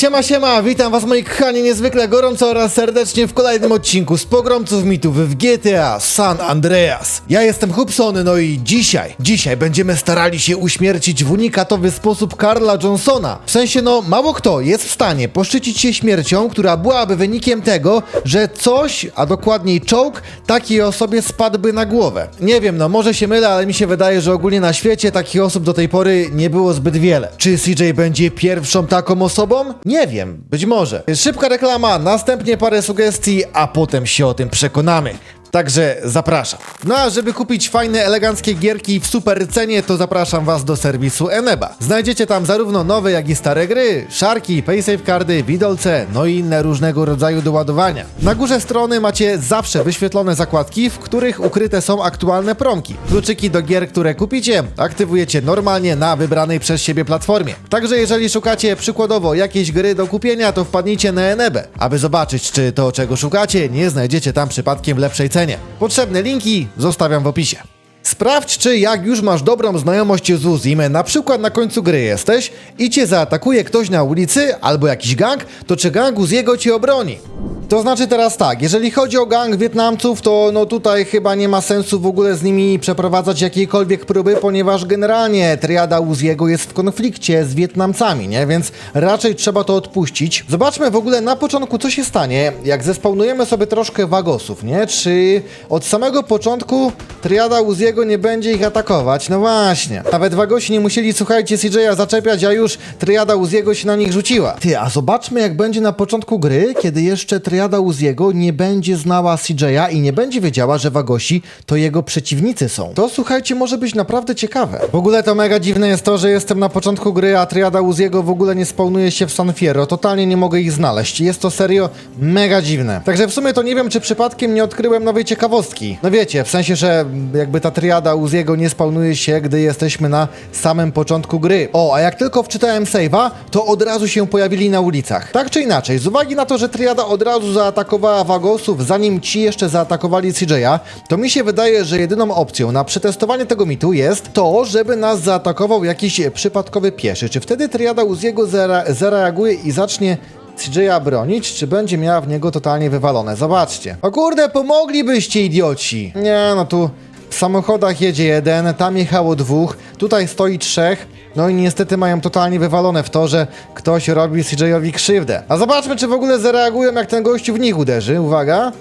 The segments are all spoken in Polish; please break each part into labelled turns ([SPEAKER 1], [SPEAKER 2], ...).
[SPEAKER 1] Siema, siema, witam was moi kochani niezwykle gorąco oraz serdecznie w kolejnym odcinku z Pogromców Mitów w GTA San Andreas. Ja jestem Hubson, no i dzisiaj, dzisiaj będziemy starali się uśmiercić w unikatowy sposób Karla Johnsona. W sensie, no, mało kto jest w stanie poszczycić się śmiercią, która byłaby wynikiem tego, że coś, a dokładniej czołg, takiej osobie spadłby na głowę. Nie wiem, no, może się mylę, ale mi się wydaje, że ogólnie na świecie takich osób do tej pory nie było zbyt wiele. Czy CJ będzie pierwszą taką osobą? Nie wiem, być może. Szybka reklama, następnie parę sugestii, a potem się o tym przekonamy. Także zapraszam. No a żeby kupić fajne, eleganckie gierki w super cenie, to zapraszam Was do serwisu Eneba. Znajdziecie tam zarówno nowe, jak i stare gry, szarki, paysafe kardy, widolce, no i inne różnego rodzaju doładowania. Na górze strony macie zawsze wyświetlone zakładki, w których ukryte są aktualne promki. Kluczyki do gier, które kupicie, aktywujecie normalnie na wybranej przez siebie platformie. Także jeżeli szukacie przykładowo jakiejś gry do kupienia, to wpadnijcie na Enebę, aby zobaczyć, czy to, czego szukacie, nie znajdziecie tam przypadkiem lepszej Potrzebne linki zostawiam w opisie. Sprawdź, czy jak już masz dobrą znajomość z Uzim, na przykład na końcu gry jesteś i cię zaatakuje ktoś na ulicy albo jakiś gang, to czy gang Uziego cię obroni? To znaczy teraz tak, jeżeli chodzi o gang Wietnamców, to no tutaj chyba nie ma sensu w ogóle z nimi przeprowadzać jakiejkolwiek próby, ponieważ generalnie triada Uziego jest w konflikcie z Wietnamcami, nie? Więc raczej trzeba to odpuścić. Zobaczmy w ogóle na początku, co się stanie, jak zespawnujemy sobie troszkę wagosów, nie? Czy od samego początku triada Uziego nie będzie ich atakować? No właśnie. Nawet wagosi nie musieli, słuchajcie, CJ'a zaczepiać, a już triada Uziego się na nich rzuciła. Ty, a zobaczmy jak będzie na początku gry, kiedy jeszcze triada Uziego nie będzie znała CJ'a i nie będzie wiedziała, że wagosi to jego przeciwnicy są. To słuchajcie, może być naprawdę ciekawe. W ogóle to mega dziwne jest to, że jestem na początku gry, a triada Uziego w ogóle nie spawnuje się w San Fierro. Totalnie nie mogę ich znaleźć. Jest to serio mega dziwne. Także w sumie to nie wiem, czy przypadkiem nie odkryłem nowej ciekawostki. No wiecie, w sensie, że jakby ta triada Uziego nie spawnuje się, gdy jesteśmy na samym początku gry. O, a jak tylko wczytałem save'a, to od razu się pojawili na ulicach. Tak czy inaczej, z uwagi na to, że triada od razu zaatakowała Wagosów, zanim ci jeszcze zaatakowali CJ'a, to mi się wydaje, że jedyną opcją na przetestowanie tego mitu jest to, żeby nas zaatakował jakiś przypadkowy pieszy. Czy wtedy triada Uziego zare- zareaguje i zacznie CJ'a bronić, czy będzie miała w niego totalnie wywalone? Zobaczcie. O kurde, pomoglibyście, idioci! Nie, no tu w samochodach jedzie jeden, tam jechało dwóch, tutaj stoi trzech. No i niestety mają totalnie wywalone w to, że ktoś robi CJ-owi krzywdę. A zobaczmy, czy w ogóle zareagują, jak ten gościu w nich uderzy. Uwaga.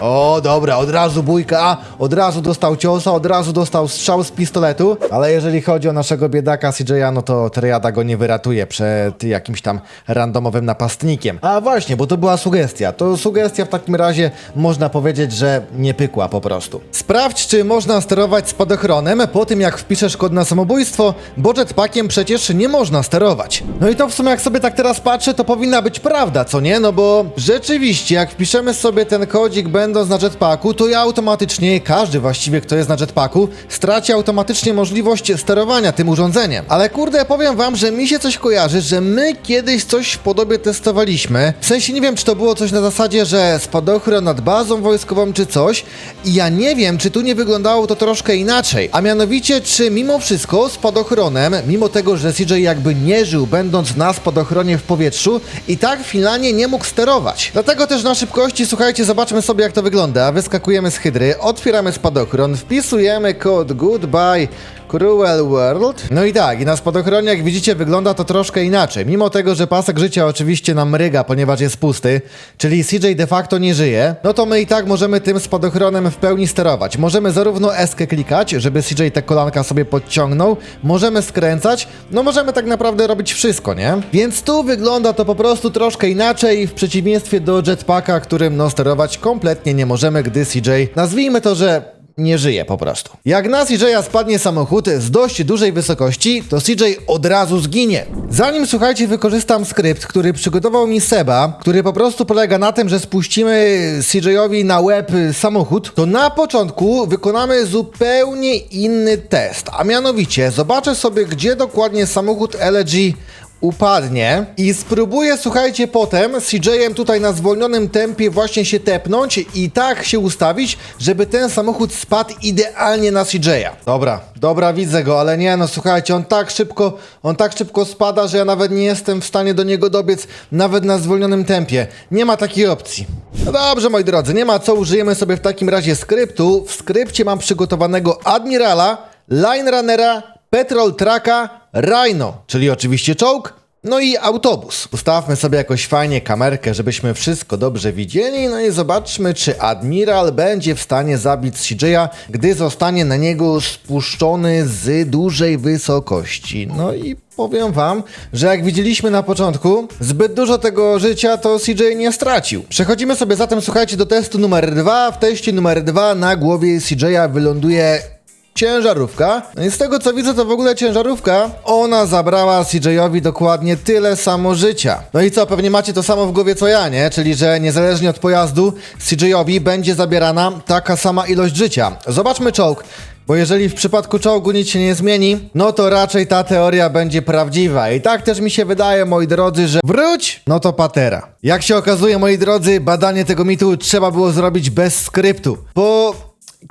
[SPEAKER 1] O, dobra, od razu bójka, od razu dostał ciosa, od razu dostał strzał z pistoletu, ale jeżeli chodzi o naszego biedaka CJ'a, no to triada go nie wyratuje przed jakimś tam randomowym napastnikiem. A właśnie, bo to była sugestia. To sugestia w takim razie można powiedzieć, że nie pykła po prostu. Sprawdź, czy można sterować spadochronem po tym, jak wpiszesz kod na samobójstwo, bo jetpackiem przecież nie można sterować. No i to w sumie jak sobie tak teraz patrzę, to powinna być prawda, co nie? No bo rzeczywiście, jak wpiszemy sobie ten kodzik będąc na jetpacku, to ja automatycznie, każdy właściwie, kto jest na jetpacku, straci automatycznie możliwość sterowania tym urządzeniem. Ale kurde, powiem wam, że mi się coś kojarzy, że my kiedyś coś w podobie testowaliśmy. W sensie nie wiem, czy to było coś na zasadzie, że spadochron nad bazą wojskową czy coś. I ja nie wiem, czy tu nie wyglądało to troszkę inaczej. A mianowicie, czy mimo wszystko spadochronem, mimo tego, że CJ jakby nie żył, będąc na spadochronie w powietrzu, i tak finalnie nie mógł sterować. Dlatego też na szybkości, słuchajcie, zobaczmy sobie jak to wygląda. Wyskakujemy z hydry, otwieramy spadochron, wpisujemy kod goodbye Cruel World. No i tak, i na spadochronie, jak widzicie, wygląda to troszkę inaczej. Mimo tego, że pasek życia oczywiście nam mryga, ponieważ jest pusty, czyli CJ de facto nie żyje, no to my i tak możemy tym spadochronem w pełni sterować. Możemy zarówno eskę klikać, żeby CJ te kolanka sobie podciągnął, możemy skręcać, no możemy tak naprawdę robić wszystko, nie? Więc tu wygląda to po prostu troszkę inaczej, w przeciwieństwie do jetpacka, którym no sterować kompletnie nie możemy, gdy CJ, nazwijmy to, że nie żyje po prostu. Jak na CJ'a spadnie samochód z dość dużej wysokości, to CJ od razu zginie. Zanim słuchajcie, wykorzystam skrypt, który przygotował mi Seba, który po prostu polega na tym, że spuścimy CJ'owi na łeb samochód, to na początku wykonamy zupełnie inny test. A mianowicie zobaczę sobie, gdzie dokładnie samochód LG upadnie i spróbuję, słuchajcie, potem z CJ-em tutaj na zwolnionym tempie właśnie się tepnąć i tak się ustawić, żeby ten samochód spadł idealnie na CJ-a. Dobra, dobra, widzę go, ale nie no, słuchajcie, on tak szybko, on tak szybko spada, że ja nawet nie jestem w stanie do niego dobiec, nawet na zwolnionym tempie. Nie ma takiej opcji. No dobrze, moi drodzy, nie ma co, użyjemy sobie w takim razie skryptu. W skrypcie mam przygotowanego Admirala, Line Runnera, Petrol Trucka, Rhino, czyli oczywiście czołg, no i autobus. Ustawmy sobie jakoś fajnie kamerkę, żebyśmy wszystko dobrze widzieli, no i zobaczmy, czy Admiral będzie w stanie zabić CJ'a, gdy zostanie na niego spuszczony z dużej wysokości. No i powiem wam, że jak widzieliśmy na początku, zbyt dużo tego życia to CJ nie stracił. Przechodzimy sobie zatem, słuchajcie, do testu numer dwa. W teście numer dwa na głowie CJ'a wyląduje ciężarówka. No i z tego co widzę, to w ogóle ciężarówka, ona zabrała CJ-owi dokładnie tyle samo życia. No i co, pewnie macie to samo w głowie co ja, nie? Czyli, że niezależnie od pojazdu, CJ-owi będzie zabierana taka sama ilość życia. Zobaczmy czołg. Bo jeżeli w przypadku czołgu nic się nie zmieni, no to raczej ta teoria będzie prawdziwa. I tak też mi się wydaje, moi drodzy, że wróć, no to patera. Jak się okazuje, moi drodzy, badanie tego mitu trzeba było zrobić bez skryptu. Po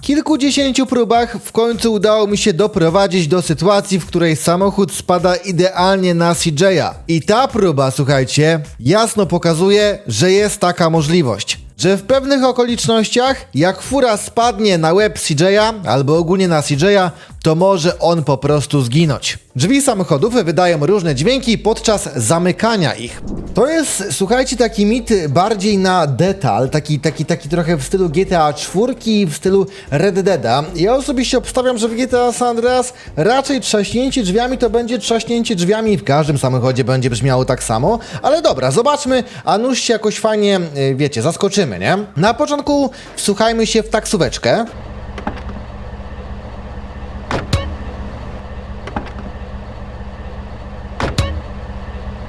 [SPEAKER 1] kilkudziesięciu próbach w końcu udało mi się doprowadzić do sytuacji, w której samochód spada idealnie na CJ'a. I ta próba, słuchajcie, jasno pokazuje, że jest taka możliwość. Że w pewnych okolicznościach, jak fura spadnie na łeb CJ'a albo ogólnie na CJ'a, to może on po prostu zginąć. Drzwi samochodów wydają różne dźwięki podczas zamykania ich. To jest, słuchajcie, taki mit bardziej na detal, taki, taki, taki trochę w stylu GTA 4, w stylu Red Deada. Ja osobiście obstawiam, że w GTA San Andreas raczej trzaśnięcie drzwiami to będzie trzaśnięcie drzwiami w każdym samochodzie będzie brzmiało tak samo, ale dobra, zobaczmy, a nuż się jakoś fajnie, y, wiecie, zaskoczymy, nie? Na początku wsłuchajmy się w taksóweczkę.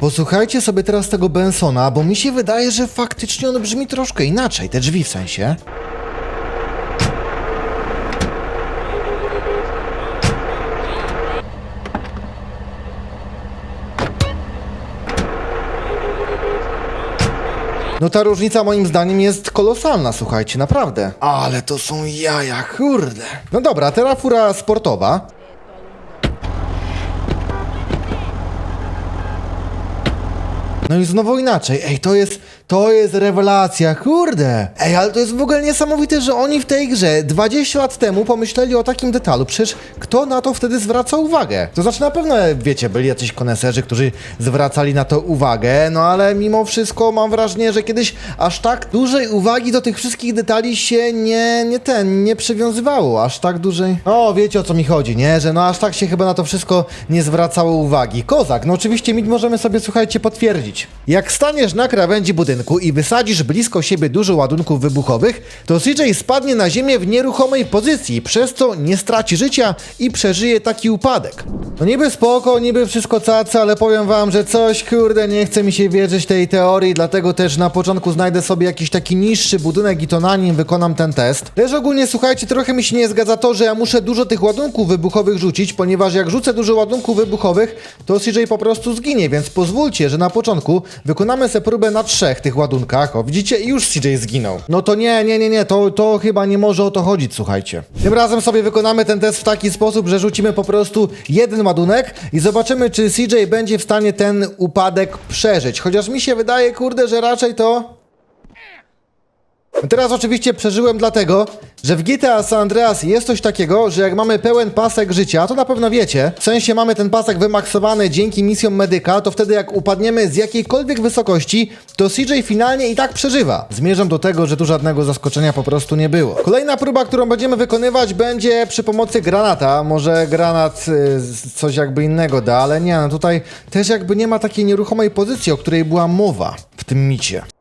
[SPEAKER 1] Posłuchajcie sobie teraz tego Bensona, bo mi się wydaje, że faktycznie on brzmi troszkę inaczej, te drzwi w sensie. No ta różnica moim zdaniem jest kolosalna, słuchajcie, naprawdę. Ale to są jaja, kurde. No dobra, teraz fura sportowa. No i znowu inaczej. Ej, to jest, to jest rewelacja, kurde. Ej, ale to jest w ogóle niesamowite, że oni w tej grze 20 lat temu pomyśleli o takim detalu. Przecież kto na to wtedy zwraca uwagę? To znaczy na pewno, wiecie, byli jacyś koneserzy, którzy zwracali na to uwagę, no ale mimo wszystko mam wrażenie, że kiedyś aż tak dużej uwagi do tych wszystkich detali się nie, nie ten, nie przywiązywało. Aż tak dużej... No, wiecie o co mi chodzi, nie? Że no aż tak się chyba na to wszystko nie zwracało uwagi. Kozak, no oczywiście mit możemy sobie, słuchajcie, potwierdzić. Jak staniesz na krawędzi budynku i wysadzisz blisko siebie dużo ładunków wybuchowych, to CJ spadnie na ziemię w nieruchomej pozycji, przez co nie straci życia i przeżyje taki upadek. No niby spoko, niby wszystko caca, ale powiem wam, że coś, kurde, nie chce mi się wierzyć tej teorii, dlatego też na początku znajdę sobie jakiś taki niższy budynek i to na nim wykonam ten test. Też ogólnie, słuchajcie, trochę mi się nie zgadza to, że ja muszę dużo tych ładunków wybuchowych rzucić, ponieważ jak rzucę dużo ładunków wybuchowych, to CJ po prostu zginie, więc pozwólcie, że na początku wykonamy sobie próbę na trzech tych ładunkach. O, widzicie? I już CJ zginął. No to nie, nie, nie, nie, to, to chyba nie może o to chodzić, słuchajcie. Tym razem sobie wykonamy ten test w taki sposób, że rzucimy po prostu jeden ładunek i zobaczymy, czy CJ będzie w stanie ten upadek przeżyć. Chociaż mi się wydaje, kurde, że raczej to... Teraz oczywiście przeżyłem dlatego, że w GTA San Andreas jest coś takiego, że jak mamy pełen pasek życia, to na pewno wiecie, w sensie mamy ten pasek wymaksowany dzięki misjom medyka, to wtedy jak upadniemy z jakiejkolwiek wysokości, to CJ finalnie i tak przeżywa. Zmierzam do tego, że tu żadnego zaskoczenia po prostu nie było. Kolejna próba, którą będziemy wykonywać będzie przy pomocy granata. Może granat y, coś jakby innego da, ale nie, no tutaj też jakby nie ma takiej nieruchomej pozycji, o której była mowa w tym micie.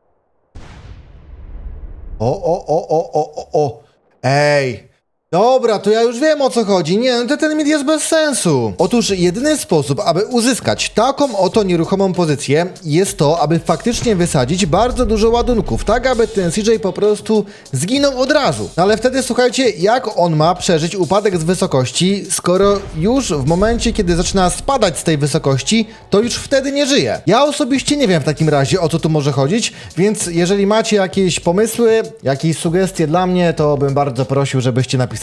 [SPEAKER 1] O, o, o, o, o, o, o. Ej, Dobra, to ja już wiem o co chodzi. Nie, no ten mit jest bez sensu. Otóż jedyny sposób, aby uzyskać taką oto nieruchomą pozycję, jest to, aby faktycznie wysadzić bardzo dużo ładunków, tak aby ten CJ po prostu zginął od razu. No ale wtedy słuchajcie, jak on ma przeżyć upadek z wysokości, skoro już w momencie, kiedy zaczyna spadać z tej wysokości, to już wtedy nie żyje. Ja osobiście nie wiem w takim razie o co tu może chodzić, więc jeżeli macie jakieś pomysły, jakieś sugestie dla mnie, to bym bardzo prosił, żebyście napisali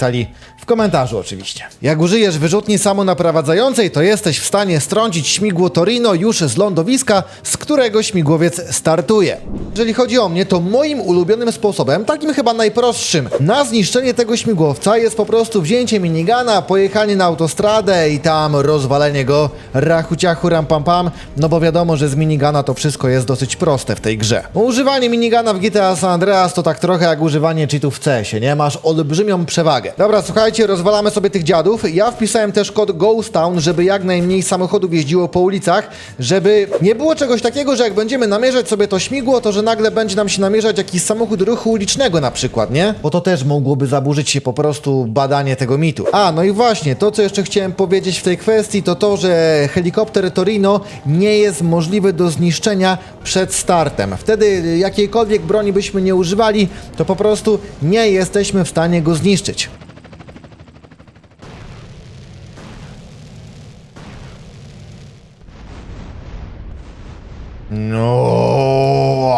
[SPEAKER 1] w komentarzu oczywiście. Jak użyjesz wyrzutni samonaprowadzającej, to jesteś w stanie strącić śmigło Torino już z lądowiska, z którego śmigłowiec startuje. Jeżeli chodzi o mnie, to moim ulubionym sposobem, takim chyba najprostszym, na zniszczenie tego śmigłowca jest po prostu wzięcie minigana, pojechanie na autostradę i tam rozwalenie go rachuciachu ram pam pam, no bo wiadomo, że z minigana to wszystko jest dosyć proste w tej grze. Używanie minigana w GTA San Andreas to tak trochę jak używanie cheatów w CS-ie, nie? Masz olbrzymią przewagę. Dobra, słuchajcie, rozwalamy sobie tych dziadów. Ja wpisałem też kod Ghost Town, żeby jak najmniej samochodów jeździło po ulicach, żeby nie było czegoś takiego, że jak będziemy namierzać sobie to śmigło, to że nagle będzie nam się namierzać jakiś samochód ruchu ulicznego na przykład, nie? Bo to też mogłoby zaburzyć się po prostu badanie tego mitu. A, no i właśnie, to co jeszcze chciałem powiedzieć w tej kwestii, to to, że helikopter Torino nie jest możliwy do zniszczenia przed startem. Wtedy jakiejkolwiek broni byśmy nie używali, to po prostu nie jesteśmy w stanie go zniszczyć. No,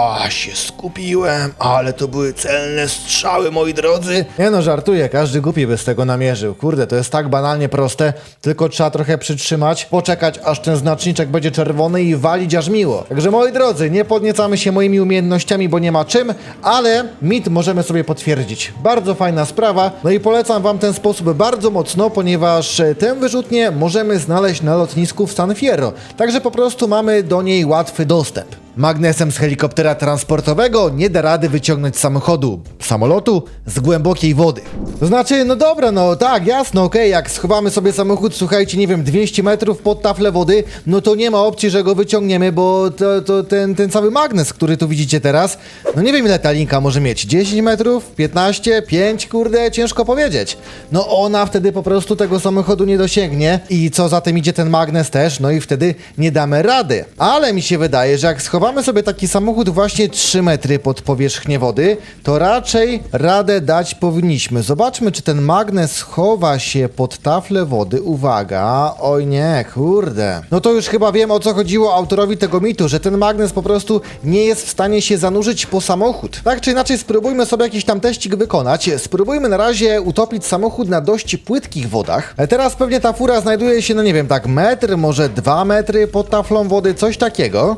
[SPEAKER 1] skupiłem, ale to były celne strzały, moi drodzy. Nie no, żartuję, każdy głupi by z tego namierzył. Kurde, to jest tak banalnie proste, tylko trzeba trochę przytrzymać, poczekać aż ten znaczniczek będzie czerwony i walić aż miło. Także moi drodzy, nie podniecamy się moimi umiejętnościami, bo nie ma czym, ale mit możemy sobie potwierdzić. Bardzo fajna sprawa, no i polecam wam ten sposób bardzo mocno, ponieważ e, tę wyrzutnię możemy znaleźć na lotnisku w San Fierro. Także po prostu mamy do niej łatwy dostęp. Magnesem z helikoptera transportowego nie da rady wyciągnąć samochodu, samolotu z głębokiej wody. To znaczy, no dobra, no tak, jasno, okej, jak schowamy sobie samochód, słuchajcie, nie wiem, 200 metrów pod taflę wody, no to nie ma opcji, że go wyciągniemy, bo to, to ten, ten cały magnes, który tu widzicie teraz, no nie wiem ile ta linka może mieć, 10 metrów, 15, 5, kurde, ciężko powiedzieć. No ona wtedy po prostu tego samochodu nie dosięgnie i co za tym idzie ten magnes też, no i wtedy nie damy rady. Ale mi się wydaje, że jak schowamy sobie taki samochód właśnie 3 metry pod powierzchnię wody, to raczej radę dać powinniśmy. Zobaczmy, czy ten magnes chowa się pod taflę wody. Uwaga, oj nie, kurde. No to już chyba wiem o co chodziło autorowi tego mitu, że ten magnes po prostu nie jest w stanie się zanurzyć po samochód. Tak czy inaczej, spróbujmy sobie jakiś tam teścik wykonać. Spróbujmy na razie utopić samochód na dość płytkich wodach. E, Teraz pewnie ta fura znajduje się, no nie wiem, tak metr, może dwa metry pod taflą wody, coś takiego.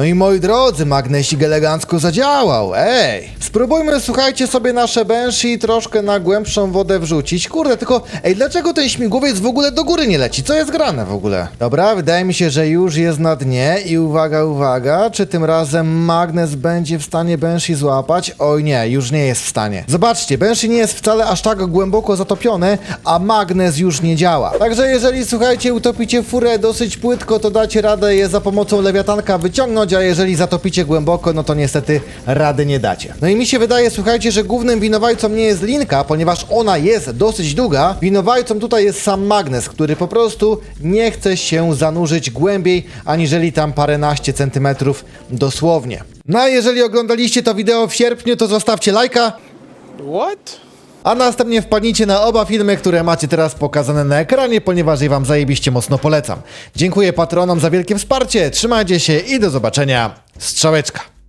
[SPEAKER 1] No i moi drodzy, magnesik elegancko zadziałał, ej! Spróbujmy, słuchajcie, sobie nasze Banshee troszkę na głębszą wodę wrzucić. Kurde, tylko, ej, dlaczego ten śmigłowiec w ogóle do góry nie leci? Co jest grane w ogóle? Dobra, wydaje mi się, że już jest na dnie i uwaga, uwaga, czy tym razem magnes będzie w stanie Banshee złapać? Oj nie, już nie jest w stanie. Zobaczcie, Banshee nie jest wcale aż tak głęboko zatopione, a magnes już nie działa. Także jeżeli, słuchajcie, utopicie furę dosyć płytko, to dacie radę je za pomocą lewiatanka wyciągnąć, a jeżeli zatopicie głęboko, no to niestety rady nie dacie. No i mi się wydaje, słuchajcie, że głównym winowajcą nie jest linka, ponieważ ona jest dosyć długa. Winowajcą tutaj jest sam magnes, który po prostu nie chce się zanurzyć głębiej, aniżeli tam paręnaście centymetrów dosłownie. No a jeżeli oglądaliście to wideo w sierpniu, to zostawcie lajka.
[SPEAKER 2] What?
[SPEAKER 1] A następnie wpadnijcie na oba filmy, które macie teraz pokazane na ekranie, ponieważ je wam zajebiście mocno polecam. Dziękuję patronom za wielkie wsparcie, trzymajcie się i do zobaczenia. Strzałeczka.